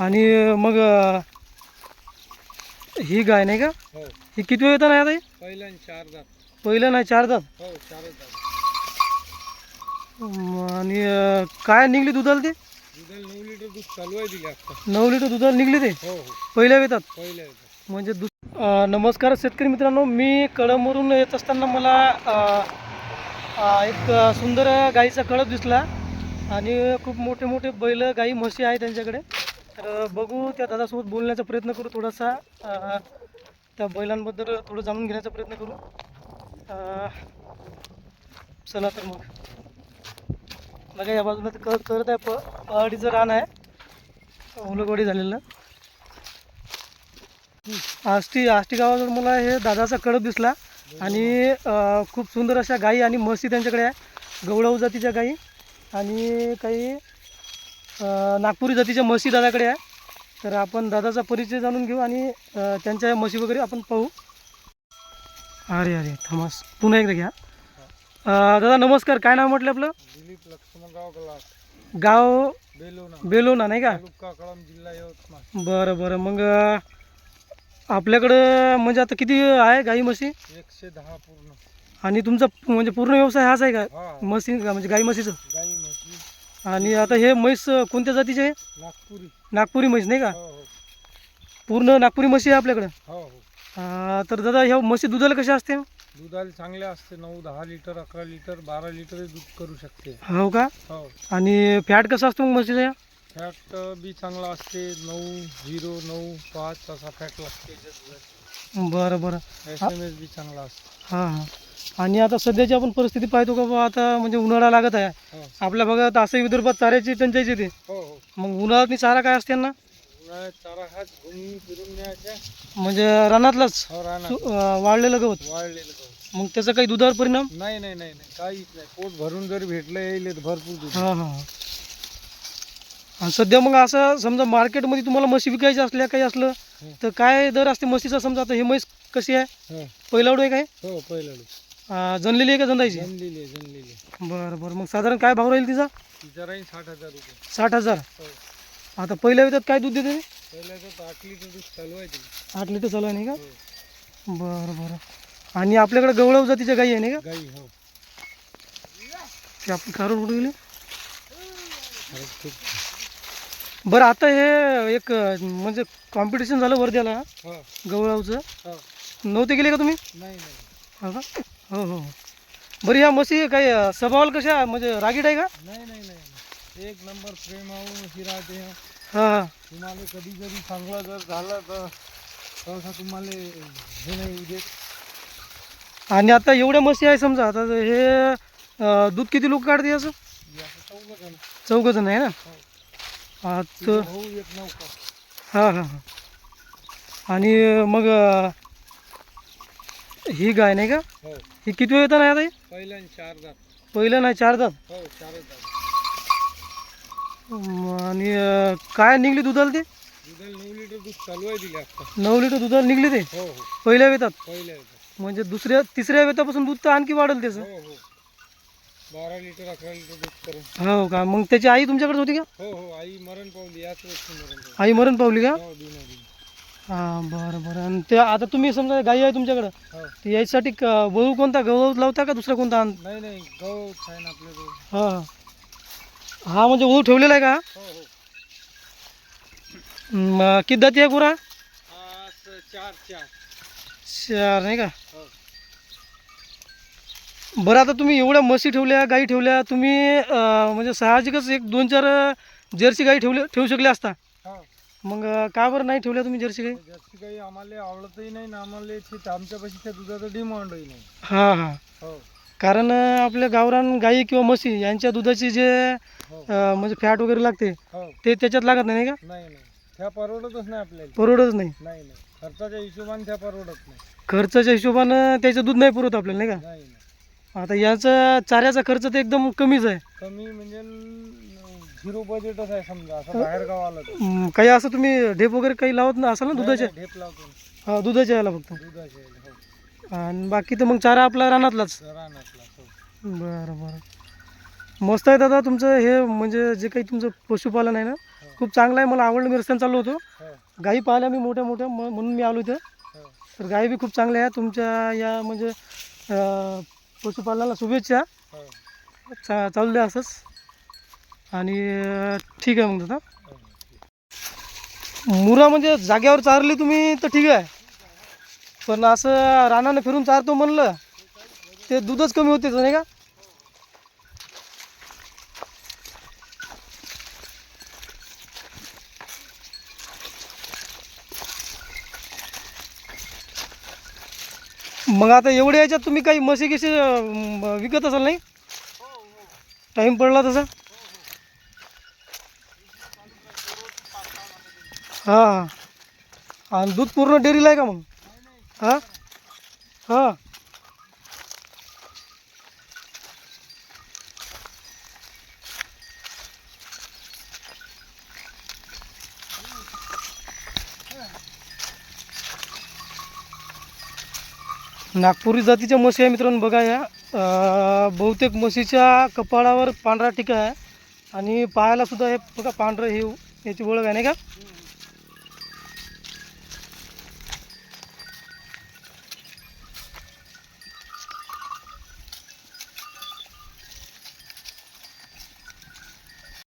आणि मग ही गाय नाही का? हो. ही किती वेळ येतं नाही आता ही? आणि चार दात पहिलं नाही चार दात हो चारच दात म, आणि अं, काय निघली दुधाला ते? दुधाला नऊ लिटर दूध चालू आहे दिले आता. नऊ लिटर दुधाला निघली ते? हो हो. पहिल्या येतात पहिल्या येतात म्हणजे दुस अं, नमस्कार शेतकरी मित्रांनो मी कळमवरून येत असताना मला अं, अं, एक सुंदर गाईचा कळप दिसला. आणि खूप मोठे मोठे बैल गाई म्हशी आहे त्यांच्याकडे. तर बघू त्या दादासोबत बोलण्याचा प्रयत्न करू थोडासा. त्या बैलांबद्दल थोडं जाणून घेण्याचा प्रयत्न करू. चला तर मग. बघा या बाजूला तर कर करत आहे प पहाडीचं रान आहे. उलगवाडी झालेलं. आष्टी आष्टी गावाजवळ मला हे दादाचा कडप दिसला. आणि खूप सुंदर अशा गाई आणि म्हशी त्यांच्याकडे आहे. गवळाऊ जातीच्या गाई. आणि काही नागपुरी जातीच्या म्हशी दादाकडे आहे. तर आपण दादाचा परिचय जाणून घेऊ आणि त्यांच्या म्हशी वगैरे आपण पाहू. अरे अरे थमास. पुन्हा एकदा घ्या. दादा नमस्कार. काय नाव म्हटलं आपलं? दिलीप लक्ष्मणराव गलाट गाव बेलोना. बेलोना नाही का? जिल्हा यवतमाळ. बरं बरं. मग आपल्याकडं म्हणजे आता किती आहे गाई म्हशी? एकशे दहा पूर्ण. आणि तुमचा म्हणजे पूर्ण व्यवसाय हाच आहे का? म्हशी म्हणजे गाई म्हशीचं? आणि आता हे म्हैस कोणत्या जातीचे आहे? नागपुरी. नागपुरी म्हैस नाही का? हो हो. पूर्ण नागपुरी म्हशी आहे आपल्याकडं? हो हो. तर दादा ह्या म्हशी दुधाला कशा असते? दुधाला चांगले असते नऊ दहा लिटर अकरा लिटर बारा लिटर दूध करू शकते. हो का? हो. आणि फॅट कसं असतो मग म्हशीचा फॅट बी चांगला असते नऊ झिरो नऊ पाच असा फॅट लागते. बरं बरं. एस एम एस बी चांगला असतो. हां हां. आणि आता सध्याची आपण परिस्थिती पाहतो का बा आता म्हणजे उन्हाळा लागत आहे. हो. आपल्या भागात असंही विदर्भात चाऱ्याची टंचाईच येते. हो हो. मग उन्हाळ्यात चारा काय असते ना चारा हाच म्हणजे रानातलाच वाळलेलं गवत. वाळलेलं गहू. मग त्याचा काही दुधावर परिणाम? नाही नाही नाही नाही. काहीच नाही. पोट भरून जर भेटलं येईल तर भरपूर दूध. हां हां. आणि सध्या मग असं समजा मार्केटमध्ये तुम्हाला म्हशी विकायच्या असल्या काही असलं. तर काय दर असते म्हशीचा? समजा आता हे म्हैस कशी आहे? पहिलावड आहे काय? हो जनलेली आहे का जंदायची जनलेली आहे जनलेली आहे. बरं बरं. मग साधारण काय भाव राहील तिचा? तिचा राहील साठ हजार रुपये. साठ हजार? हो. आता पहिल्या वेळात काय दूध देते पहिल्याचं आठ लिटर दूध चालू आहे आठ लिटर चालू आहे नाही का? हो. बरं बरं. आणि आपल्याकडे गवळव जातीच्या गाई आहे नाही का? गाई हो. ते आपण काढून कुठे गेले. अरे खूप. बरं आता हे एक अं, म्हणजे कॉम्पिटिशन झालं वर्ध्याला. हो. गवळावचं. हो. नव्हते गेले का तुम्ही? नाही नाही. हो का? हो हो. हो. बरं ह्या म्हशी काही स्वभावाला कशा म्हणजे रागीट आहे का? नाही नाही नाही. एक नंबर प्रेम ही राहते. हं. हां. हां तुम्हाला कधी जरी चांगलं जर झालं तर सहसा तुम्हाला हे नाही येऊ देत आणि आता एवढ्या म्हशी आहे समजा आता हे अं, दूध किती लोक काढते याचं? हे असं चौघं जण. आहे ना? हो. हा तर भाऊ एक नौका हां हां हां. आणि मग अं, ही गाय नाही का? हो. ही किती वेळ येतं नाही आता ही? पहिल्या आणि चार दात पहिलं नाही चार दात हो चारच म, आणि अं, काय निघली दुधाला ते? दुधाला नऊ लिटर दूध चालू आहे दिले आता. नऊ लिटर दुधाला निघली ते? हो हो. पहिल्या वेतात? पहिल्या येतात म्हणजे दुसऱ्या तिसऱ्या वेतापासून दूध तर आणखी वाढेल त्याचं. हो हो. बारा लिटर अकरा लिटर दूध करून. हो का? मग त्याची आई तुमच्याकडे होती का? हो हो. आई मरण पावली याच वर्षी मरण पावली. आई मरण पावली का? हो हां बरं बरं. आणि ते आता तुम्ही समजा गाई आहे तुमच्याकडं हो. तर याच्यासाठी क- वळू कोणता गहू लावता का दुसरा कोणता? आण नाही नाही गहूच आहे ना आपल्याजवळ हां. हां म्हणजे वळू ठेवलेला आहे का? हो हो. म, किती जाती आहे गुरा? चार चार. चार नाही का? हो. बरं आता तुम्ही एवढ्या म्हशी ठेवल्या गाई ठेवल्या तुम्ही अं, म्हणजे साहजिकच एक दोन चार जर्सी गाई ठेवले ठेवू शकले असता. हो. मग का बरं नाही ठेवल्या तुम्ही जर्सी गाई जर्सी काही आम्हाला आवडतही नाही ना आम्हाला ते आमच्यापाशी त्या दुधाचं डिमांडही नाही. हां हां. हो. कारण अं, आपल्या गावरान गाई किंवा म्हशी यांच्या दुधाची जे हो. अं, म्हणजे फॅट वगैरे लागते हो. ते त्याच्यात लागत नाही नाही का? नाही नाही. त्या परवडतच नाही आपल्याला. परवडत नाही. नाही नाही. खर्चाच्या हिशोबाने त्या परवडत नाही. खर्चाच्या हिशोबानं त्याचं दूध नाही पुरवत आपल्याला नाही नाही नाही. का आता याचा चाऱ्याचा खर्च तर एकदम कमीच आहे. कमी म्हणजे झिरो बजेटच आहे समजा असं बाहेर तर. काही असं तुम्ही ढेप वगैरे काही लावत ना असाल ना दुधाच्या नाही, नाही, ढेप लावतो. हा दुधाच्या याला फक्त. दुधाचे हो. आणि बाकी तर मग चारा आपला रानातलाच. रानातला हो. बरं बरं. मस्त आहे दादा तुमचं हे म्हणजे जे काही तुमचं पशुपालन आहे ना हो. खूप चांगला आहे. मला आवडलं मी रस्त्याने चाललो होतो. हो, गाई पाहिल्या मी मोठ्या मोठ्या म- म्हणून मी आलो इथं. हो. तर गाई बी खूप चांगल्या आहे तुमच्या या म्हणजे अं, पशुपालनाला शुभेच्छा. चा चालू द्या असंच. आणि ठीक आहे मग दादा. मुरा म्हणजे जाग्यावर चारली तुम्ही तर ठीक आहे. पण असं रानानं फिरून चारतो म्हणलं ते दूधच कमी होते नाही का? मग आता एवढ्या याच्यात तुम्ही काही म्हशी गिशी विकत असाल नाही? टाईम पडला तसा? हां. आणि दूध पूर्ण डेअरीला आहे का मग? हां? हां. नागपुरी जातीच्या म्हशी आहे मित्रांनो बघा या. बहुतेक म्हशीच्या कपाळावर पांढरा टिका आहे. आणि पायाला सुद्धा हे बघा पांढरं हे याची ओळख आहे नाही का?